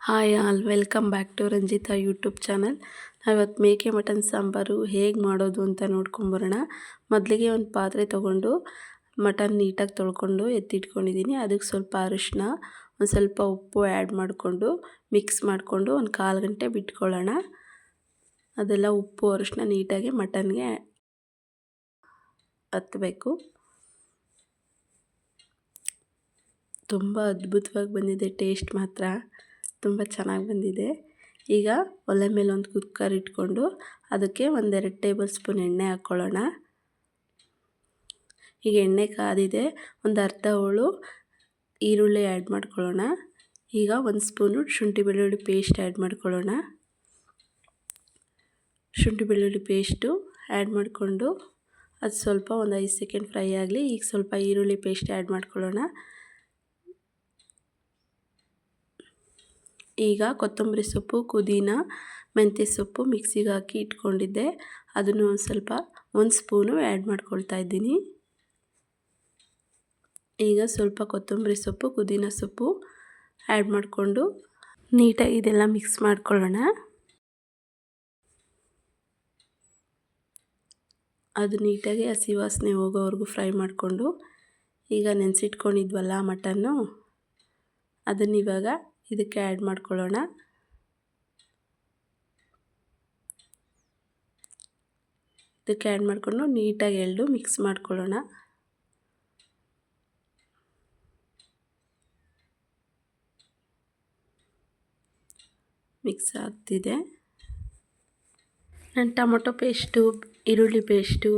Hi all, welcome back to Ranjitha YouTube channel. ನಾವಿವತ್ತು ಮೇಕೆ mutton sambar ಹೇಗೆ ಮಾಡೋದು ಅಂತ ನೋಡ್ಕೊಂಬರೋಣ. ಮೊದಲಿಗೆ ಒಂದು ಪಾತ್ರೆ ತೊಗೊಂಡು ಮಟನ್ ನೀಟಾಗಿ ತೊಳ್ಕೊಂಡು ಎತ್ತಿಟ್ಕೊಂಡಿದ್ದೀನಿ. ಅದಕ್ಕೆ ಸ್ವಲ್ಪ ಅರಿಶಿನ ಒಂದು ಸ್ವಲ್ಪ ಉಪ್ಪು ಆ್ಯಡ್ ಮಾಡಿಕೊಂಡು ಮಿಕ್ಸ್ ಮಾಡಿಕೊಂಡು ಒಂದು ಕಾಲು ಗಂಟೆ ಬಿಟ್ಕೊಳ್ಳೋಣ. ಅದೆಲ್ಲ ಉಪ್ಪು ಅರಿಶಿನ ನೀಟಾಗಿ ಮಟನ್ಗೆ ಹತ್ತಬೇಕು ತುಂಬ ಅದ್ಭುತವಾಗಿ ಬಂದಿದೆ ಟೇಸ್ಟ್ ಮಾತ್ರ. ತುಂಬ ಚೆನ್ನಾಗಿ ಬಂದಿದೆ. ಈಗ ಒಲೆ ಮೇಲೆ ಒಂದು ಕುಕ್ಕರ್ ಇಟ್ಕೊಂಡು ಅದಕ್ಕೆ ಒಂದೆರಡು ಟೇಬಲ್ ಸ್ಪೂನ್ ಎಣ್ಣೆ ಹಾಕ್ಕೊಳ್ಳೋಣ. ಈಗ ಎಣ್ಣೆ ಕಾದಿದೆ, ಒಂದು ಅರ್ಧ ಹೋಳು ಈರುಳ್ಳಿ ಆ್ಯಡ್ ಮಾಡ್ಕೊಳ್ಳೋಣ. ಈಗ ಒಂದು ಸ್ಪೂನು ಶುಂಠಿ ಬೆಳ್ಳುಳ್ಳಿ ಪೇಸ್ಟ್ ಆ್ಯಡ್ ಮಾಡ್ಕೊಳ್ಳೋಣ. ಶುಂಠಿ ಬೆಳ್ಳುಳ್ಳಿ ಪೇಸ್ಟು ಆ್ಯಡ್ ಮಾಡಿಕೊಂಡು ಅದು ಸ್ವಲ್ಪ ಒಂದು ಐದು ಸೆಕೆಂಡ್ ಫ್ರೈ ಆಗಲಿ, ಈಗ ಸ್ವಲ್ಪ ಈರುಳ್ಳಿ ಪೇಸ್ಟ್ ಆ್ಯಡ್ ಮಾಡ್ಕೊಳ್ಳೋಣ. ಈಗ ಕೊತ್ತಂಬರಿ ಸೊಪ್ಪು, ಪುದೀನ, ಮೆಂತ್ಯ ಸೊಪ್ಪು ಮಿಕ್ಸಿಗೆ ಹಾಕಿ ಇಟ್ಕೊಂಡಿದ್ದೆ. ಅದನ್ನು ಒಂದು ಸ್ವಲ್ಪ, ಒಂದು ಸ್ಪೂನು ಆ್ಯಡ್ ಮಾಡ್ಕೊಳ್ತಾ ಇದ್ದೀನಿ. ಈಗ ಸ್ವಲ್ಪ ಕೊತ್ತಂಬರಿ ಸೊಪ್ಪು, ಪುದೀನ ಸೊಪ್ಪು ಆ್ಯಡ್ ಮಾಡಿಕೊಂಡು ನೀಟಾಗಿ ಇದೆಲ್ಲ ಮಿಕ್ಸ್ ಮಾಡ್ಕೊಳ್ಳೋಣ. ಅದು ನೀಟಾಗಿ ಹಸಿ ವಾಸನೆ ಹೋಗೋವರೆಗೂ ಫ್ರೈ ಮಾಡಿಕೊಂಡು ಈಗ ನೆನೆಸಿಟ್ಕೊಂಡಿದ್ವಲ್ಲ ಮಟನ್ನು, ಅದನ್ನು ಇವಾಗ ಇದಕ್ಕೆ ಆ್ಯಡ್ ಮಾಡ್ಕೊಳ್ಳೋಣ. ಇದಕ್ಕೆ ಆ್ಯಡ್ ಮಾಡಿಕೊಂಡು ನೀಟಾಗಿ ಎಳ್ಳು ಮಿಕ್ಸ್ ಮಾಡ್ಕೊಳ್ಳೋಣ. ಮಿಕ್ಸ್ ಆಗ್ತಿದೆ. ನಾನು ಟೊಮೊಟೊ ಪೇಸ್ಟು ಈರುಳ್ಳಿ ಪೇಸ್ಟು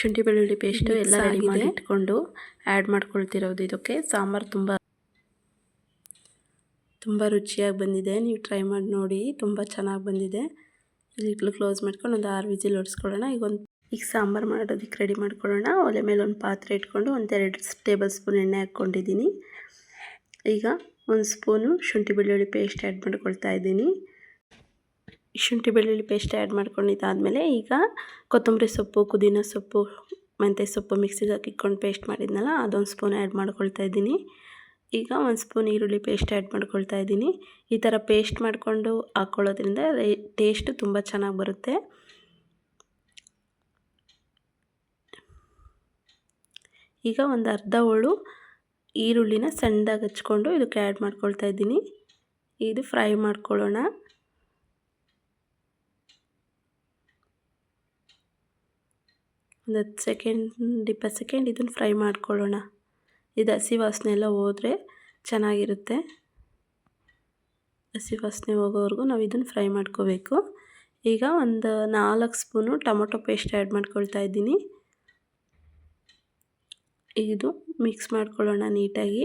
ಶುಂಠಿ ಬೆಳ್ಳುಳ್ಳಿ ಪೇಸ್ಟು ಎಲ್ಲ ರೆಡಿ ಮಾಡಿ ಇಟ್ಕೊಂಡು ಆ್ಯಡ್ ಮಾಡ್ಕೊಳ್ತಿರೋದು ಇದಕ್ಕೆ. ಸಾಂಬಾರು ತುಂಬ ತುಂಬ ರುಚಿಯಾಗಿ ಬಂದಿದೆ. ನೀವು ಟ್ರೈ ಮಾಡಿ ನೋಡಿ. ತುಂಬ ಚೆನ್ನಾಗಿ ಬಂದಿದೆ. ಇಲ್ಲಿ ಕ್ಲೋಸ್ ಮಾಡ್ಕೊಂಡು ಒಂದು ಆರು ವಿಜಿಲ್ ಹೊಡ್ಸ್ಕೊಳ್ಳೋಣ ಈಗ ಒಂದು ಈಗ ಸಾಂಬಾರು ಮಾಡೋದಕ್ಕೆ ರೆಡಿ ಮಾಡ್ಕೊಳ್ಳೋಣ. ಒಲೆ ಮೇಲೆ ಒಂದು ಪಾತ್ರೆ ಇಟ್ಕೊಂಡು ಒಂದೆರಡು ಟೇಬಲ್ ಸ್ಪೂನ್ ಎಣ್ಣೆ ಹಾಕ್ಕೊಂಡಿದ್ದೀನಿ. ಈಗ ಒಂದು ಸ್ಪೂನು ಶುಂಠಿ ಬೆಳ್ಳುಳ್ಳಿ ಪೇಸ್ಟ್ ಆ್ಯಡ್ ಮಾಡ್ಕೊಳ್ತಾ ಇದ್ದೀನಿ. ಶುಂಠಿ ಬೆಳ್ಳುಳ್ಳಿ ಪೇಸ್ಟ್ ಆ್ಯಡ್ ಮಾಡ್ಕೊಂಡಿದ್ದಾದಮೇಲೆ ಈಗ ಕೊತ್ತಂಬರಿ ಸೊಪ್ಪು, ಪುದೀನ ಸೊಪ್ಪು, ಮೆಂತ್ಯ ಸೊಪ್ಪು ಮಿಕ್ಸಿಗೆ ಹಾಕಿಕೊಂಡು ಪೇಸ್ಟ್ ಮಾಡಿದ್ನಲ್ಲ, ಅದೊಂದು ಸ್ಪೂನ್ ಆ್ಯಡ್ ಮಾಡ್ಕೊಳ್ತಾ ಇದ್ದೀನಿ. ಈಗ ಒಂದು ಸ್ಪೂನ್ ಈರುಳ್ಳಿ ಪೇಸ್ಟ್ ಆ್ಯಡ್ ಮಾಡ್ಕೊಳ್ತಾ ಇದ್ದೀನಿ. ಈ ಥರ ಪೇಸ್ಟ್ ಮಾಡಿಕೊಂಡು ಹಾಕ್ಕೊಳ್ಳೋದ್ರಿಂದ ಟೇಸ್ಟು ತುಂಬ ಚೆನ್ನಾಗಿ ಬರುತ್ತೆ. ಈಗ ಒಂದು ಅರ್ಧ ಹೋಳು ಈರುಳ್ಳಿನ ಸಣ್ಣದಾಗಿ ಹಚ್ಕೊಂಡು ಇದಕ್ಕೆ ಆ್ಯಡ್ ಮಾಡ್ಕೊಳ್ತಾ ಇದ್ದೀನಿ. ಇದು ಫ್ರೈ ಮಾಡ್ಕೊಳ್ಳೋಣ. ಒಂದು ಹತ್ತು ಸೆಕೆಂಡ್, ಇಪ್ಪತ್ತು ಸೆಕೆಂಡ್ ಇದನ್ನು ಫ್ರೈ ಮಾಡ್ಕೊಳ್ಳೋಣ. ಇದು ಹಸಿ ವಾಸನೆ ಎಲ್ಲ ಹೋದರೆ ಚೆನ್ನಾಗಿರುತ್ತೆ. ಹಸಿ ವಾಸನೆ ಹೋಗೋವರೆಗೂ ನಾವು ಇದನ್ನು ಫ್ರೈ ಮಾಡ್ಕೋಬೇಕು. ಈಗ ಒಂದು ನಾಲ್ಕು ಸ್ಪೂನು ಟೊಮೊಟೊ ಪೇಸ್ಟ್ ಆ್ಯಡ್ ಮಾಡ್ಕೊಳ್ತಾ ಇದ್ದೀನಿ. ಇದು ಮಿಕ್ಸ್ ಮಾಡ್ಕೊಳ್ಳೋಣ ನೀಟಾಗಿ.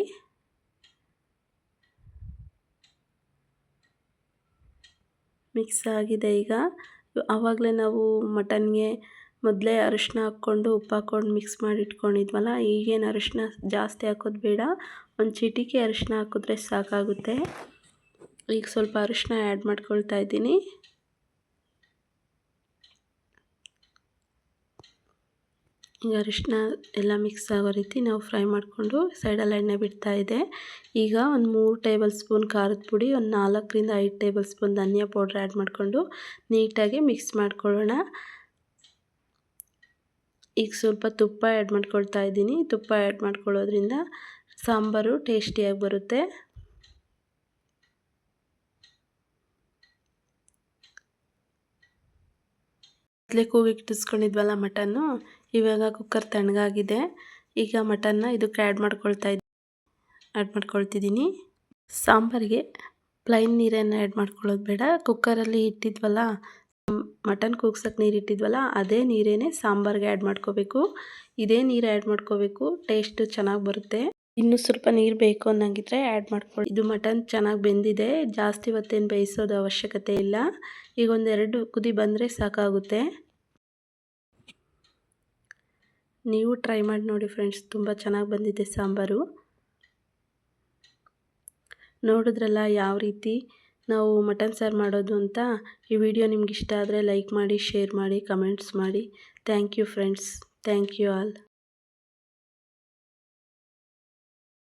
ಮಿಕ್ಸ್ ಆಗಿದೆ ಈಗ. ಆವಾಗಲೇ ನಾವು ಮಟನ್ಗೆ ಮೊದಲೇ ಅರಿಶಿನ ಹಾಕ್ಕೊಂಡು ಉಪ್ಪು ಹಾಕ್ಕೊಂಡು ಮಿಕ್ಸ್ ಮಾಡಿ ಇಟ್ಕೊಂಡಿದ್ವಲ್ಲ ಈಗೇನು ಅರಿಶಿನ ಜಾಸ್ತಿ ಹಾಕೋದು ಬೇಡ. ಒಂದು ಚಿಟಿಕೆ ಅರಿಶಿನ ಹಾಕಿದ್ರೆ ಸಾಕಾಗುತ್ತೆ. ಈಗ ಸ್ವಲ್ಪ ಅರಿಶಿನ ಆ್ಯಡ್ ಮಾಡ್ಕೊಳ್ತಾ ಇದ್ದೀನಿ. ಈಗ ಅರಿಶಿನ ಎಲ್ಲ ಮಿಕ್ಸ್ ಆಗೋ ರೀತಿ ನಾವು ಫ್ರೈ ಮಾಡಿಕೊಂಡು ಸೈಡಲ್ಲಿ ಎಣ್ಣೆ ಬಿಡ್ತಾ ಇದೆ. ಈಗ ಒಂದು ಮೂರು ಟೇಬಲ್ ಸ್ಪೂನ್ ಖಾರದ ಪುಡಿ, ಒಂದು ನಾಲ್ಕರಿಂದ ಐದು ಟೇಬಲ್ ಸ್ಪೂನ್ ಧನಿಯಾ ಪೌಡ್ರ್ ಆ್ಯಡ್ ಮಾಡಿಕೊಂಡು ನೀಟಾಗಿ ಮಿಕ್ಸ್ ಮಾಡ್ಕೊಳ್ಳೋಣ. ಈಗ ಸ್ವಲ್ಪ ತುಪ್ಪ ಆ್ಯಡ್ ಮಾಡ್ಕೊಳ್ತಾ ಇದ್ದೀನಿ. ತುಪ್ಪ ಆ್ಯಡ್ ಮಾಡ್ಕೊಳ್ಳೋದ್ರಿಂದ ಸಾಂಬಾರು ಟೇಸ್ಟಿಯಾಗಿ ಬರುತ್ತೆ. ಮೊದಲೇ ಕೂಗಿಟ್ಟಿಸ್ಕೊಂಡಿದ್ವಲ್ಲ ಮಟನ್ನು, ಇವಾಗ ಕುಕ್ಕರ್ ತಣ್ಣಗಾಗಿದೆ. ಈಗ ಮಟನ್ನ ಇದಕ್ಕೆ ಆ್ಯಡ್ ಮಾಡ್ಕೊಳ್ತಾ ಇದ್ದೀನಿ ಆ್ಯಡ್ ಮಾಡ್ಕೊಳ್ತಿದ್ದೀನಿ. ಸಾಂಬಾರಿಗೆ ಪ್ಲೈನ್ ನೀರನ್ನು ಆ್ಯಡ್ ಮಾಡ್ಕೊಳ್ಳೋದು ಬೇಡ. ಕುಕ್ಕರಲ್ಲಿ ಇಟ್ಟಿದ್ವಲ್ಲ ಮಟನ್ ಕೂಗ್ಸೋಕ್ಕೆ ನೀರಿಟ್ಟಿದ್ವಲ್ಲ ಅದೇ ನೀರೇನೆ ಸಾಂಬಾರ್ಗೆ ಆ್ಯಡ್ ಮಾಡ್ಕೋಬೇಕು. ಇದೇ ನೀರು ಆ್ಯಡ್ ಮಾಡ್ಕೋಬೇಕು ಟೇಸ್ಟ್ ಚೆನ್ನಾಗಿ ಬರುತ್ತೆ. ಇನ್ನೂ ಸ್ವಲ್ಪ ನೀರು ಬೇಕು ಅನ್ನಂಗಿದ್ರೆ ಆ್ಯಡ್ ಮಾಡ್ಕೊಳ್ಳಿ ಇದು ಮಟನ್ ಚೆನ್ನಾಗಿ ಬೆಂದಿದೆ, ಜಾಸ್ತಿ ಹೊತ್ತೇನು ಬೇಯಿಸೋದು ಅವಶ್ಯಕತೆ ಇಲ್ಲ. ಈಗ ಒಂದೆರಡು ಕುದಿ ಬಂದರೆ ಸಾಕಾಗುತ್ತೆ. ನೀವು ಟ್ರೈ ಮಾಡಿ ನೋಡಿ ಫ್ರೆಂಡ್ಸ್ ತುಂಬ ಚೆನ್ನಾಗಿ ಬಂದಿದೆ ಸಾಂಬಾರು. ನೋಡಿದ್ರಲ್ಲ ಯಾವ ರೀತಿ? ನಾವು ಮಟನ್ ಸಾರು ಮಾಡೋದು ಅಂತ ಈ ವಿಡಿಯೋ ನಿಮ್ಗೆ ಇಷ್ಟ ಆದರೆ ಲೈಕ್ ಮಾಡಿ ಶೇರ್ ಮಾಡಿ ಕಮೆಂಟ್ಸ್ ಮಾಡಿ. Thank you friends thank you all